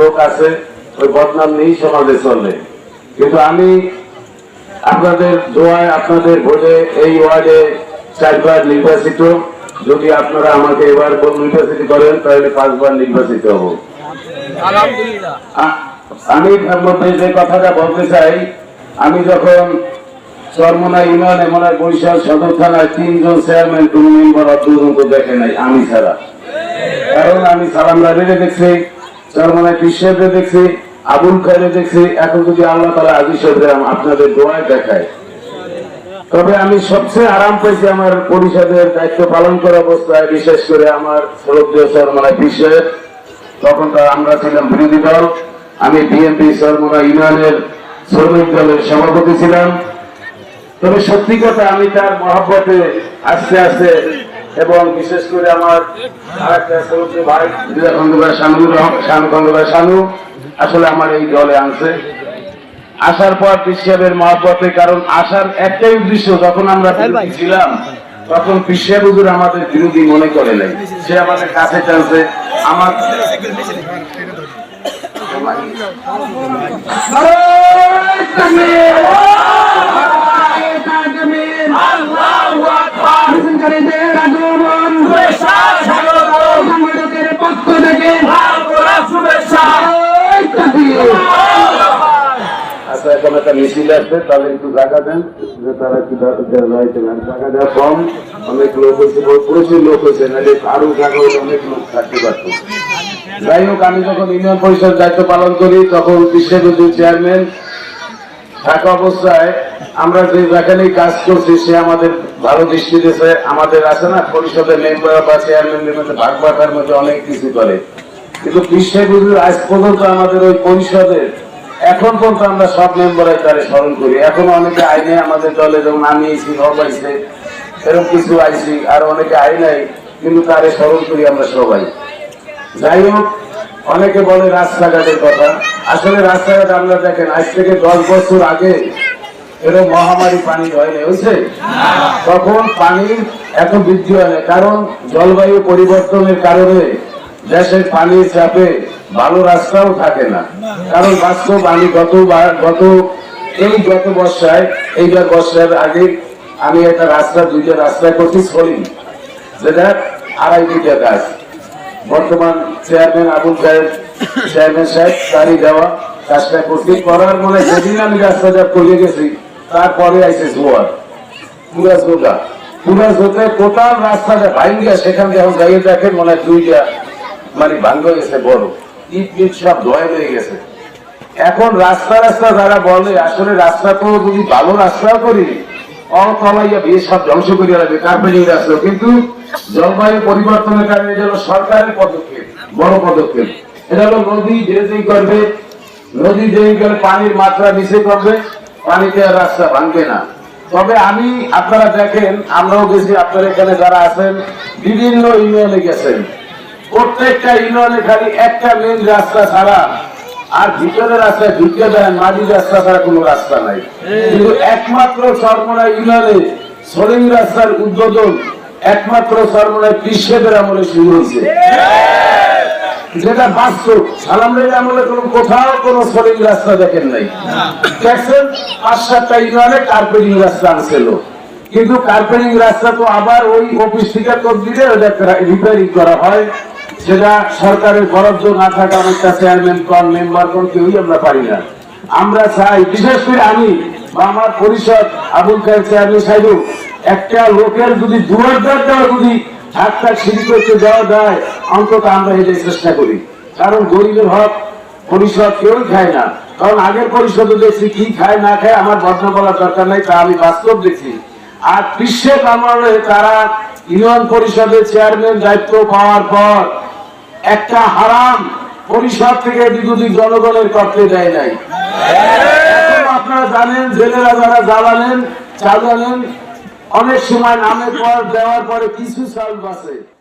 লোক আছে, ওই বদনাম নিয়েই সমাজে চলে। কিন্তু আমি আপনাদের দোয়ায়, আপনাদের ভোটে এই ওয়ার্ডে চারবার নির্বাচিত। যদি আপনারা আমাকে এবার নির্বাচিত করেন, তাহলে পাঁচবার নির্বাচিত হব। আমি যে কথাটা বলতে চাই, আমি যখন চরমনা ইউনিয়ন এমন বরিশাল সদর থানায় তিনজন চেয়ারম্যান, কোন মেম্বার অর্ধজনকে দেখে নাই, আমি ছাড়া। কারণ আমি সালাম রাবিরে দেখছি। চরমনায় পিসেবে দেখছি, আবুল খাইরে দেখছি, এখন যদি আল্লাহ তালা আজি সাহেবরে আপনাদের দোয়ায় দেখায়। তবে আমি সবচেয়ে আরাম পাইছি আমার পরিষদের দায়িত্ব পালন করা অবস্থায়, বিশেষ করে আমার পিসের তখন তো আমরা ছিলাম বিরোধী দল, আমি বিএনপি সরমনা ইউনিয়নের শ্রমিক দলের সভাপতি ছিলাম। তবে সত্যি কথা আমি তার মহব্বতে আস্তে আস্তে এবং বিশেষ করে আমার আরেকটা ভাই খন্দকার শানু শানু খন্দকার শানু আসলে আমার এই দলে আনছে। আসার পর পিসেবের মহব্বতে কারণ আসার একটাই উদ্দেশ্য যখন আমরা ছিলাম তখন পিসেব হুজুর আমাদের বিরোধী মনে করে নাই। সে আমাদের কাছে টানছে আমার একটা মিছিল আসবে তাহলে একটু জায়গা দেন, যে তারা একটু যাইতে পারেন জায়গা দেওয়া কম, অনেক লোক হয়েছে প্রচুর লোক হয়েছে নাহলে আরও জায়গা হলে অনেক লোক থাকতে পারতো। যাই হোক, আমি যখন ইউনিয়ন পরিষদ দায়িত্ব পালন করি, তখন বিশ্ববিদ্যালয় চেয়ারম্যান থাকা অবস্থায় আমরা যে যেখানেই কাজ করছি, সে আমাদের ভালো দৃষ্টি দিয়েছে, আমাদের আছে না, পরিষদের মেম্বার বা চেয়ারম্যানদের মধ্যে ভাগ বাটার মধ্যে অনেক কিছু করে। কিন্তু বিশ্ববিদ্যালয় আজ পর্যন্ত আমাদের ওই পরিষদের এখন পর্যন্ত আমরা সব মেম্বারের তারে স্মরণ করি। এখন অনেকে আইনে আমাদের দলে যেমন আমি আইসি হব আইসে, এরকম কিছু আইসি, আর অনেকে আই নাই, কিন্তু তারে স্মরণ করি আমরা সবাই। যাই হোক, অনেকে বলে রাস্তাঘাটের কথা। আসলে রাস্তাঘাট আমরা দেখেন, আজ থেকে দশ বছর আগে এরকম মহামারী পানি হয়নি হয়েছে। তখন পানির এত বৃদ্ধি হয় কারণ জলবায়ু পরিবর্তনের কারণে দেশের পানির চাপে ভালো রাস্তাও থাকে না। কারণ বাস্তব আমি গত গত এই গত বর্ষায় এইবার বর্ষার আগে আমি একটা রাস্তা দুইটা রাস্তা করছি সরি যেটা আড়াই কোটি কাজ বর্তমান চেয়ারম্যান আবুল সাহেব চেয়ারম্যান সাহেব তারই দেওয়া কাজটা করছি। করার মনে যেদিন আমি রাস্তাটা করে গেছি তারপরে আইসে জোয়ার। পুরা জোগা। পুরা জোতে টোটাল রাস্তাটা ভাঙ্গিয়া সেখান থেকে এখন যাইয়ে দেখেন মনে হয় দুইটা মানে ভাঙ্গ গেছে বড়। ইট সব ধোয়া হয়ে গেছে। এখন রাস্তা রাস্তা যারা বলে, আসলে রাস্তা তো যদি ভালো রাস্তাও করি অতলাইয়া বিয়ে সব ধ্বংস করিয়া লাগবে কার্পেটিং রাস্তা? কিন্তু জলবায়ু পরিবর্তনের কারণে হলো সরকারের পদক্ষেপ, বড় পদক্ষেপ। এটা হলো নদী ড্রেজিং করবে, নদী ড্রেজিং করে পানির মাত্রা নিচে করবে পানিতে রাস্তা ভাঙবে না। তবে আমি, আপনারা দেখেন, আমরাও গেছি, আপনারা এখানে যারা আছেন, বিভিন্ন ইউনিয়নে গেছেন। প্রত্যেকটা ইউনিয়নে খালি একটা মেন রাস্তা ছাড়া আর ভিতরের রাস্তায় ঢুকে দেন মাটির রাস্তা ছাড়া কোনো রাস্তা নাই। কিন্তু একমাত্র সরমনা ইউনিয়নে সরিং রাস্তার উদ্বোধন একমাত্র সরমনায় কৃষকের আমলে শুরু হয়েছে। যেটা বাস্তব সালামের আমলে কোনো কোথাও কোনো সরিং রাস্তা দেখেন নাই। দেখছেন, পাঁচ সাতটা ইউনিয়নে কার্পেটিং রাস্তা আনছিল কিন্তু কার্পেটিং রাস্তা তো আবার ওই অফিস থেকে তদবিরে রিপেয়ারিং করা হয়। সেটা সরকারের বরাদ্দ না থাকা অনেকটা চেয়ারম্যান কন মেম্বার কন কেউই আমরা পারি না। আমরা চাই, বিশেষ করে আমি বা আমার পরিষদ, আবুল খায়ের চেয়ারম্যান সাহেব একটা লোকের যদি দুয়ার দেওয়া যদি হাতটা সিঁড়ি করতে দেওয়া যায়, অন্তত আমরা এটাই চেষ্টা করি। কারণ গরিবের হক পরিষদ কেউই খায় না। কারণ আগের পরিষদে দেখছি কি খায়, না খায়, আমার বর্ণনা বলার দরকার নাই, তা আমি বাস্তব দেখছি। আর বিশ্বের আমলে তারা ইউনিয়ন পরিষদের চেয়ারম্যান দায়িত্ব পাওয়ার পর একটা হারাম পরিষদ থেকে বিরোধী জনগণের করতে দেয় নাই। আপনারা জানেন, জেলেরা যারা জ্বালালেন, চালালেন, অনেক সময় নামের পর, দেওয়ার পরে কিছু চাল বাসে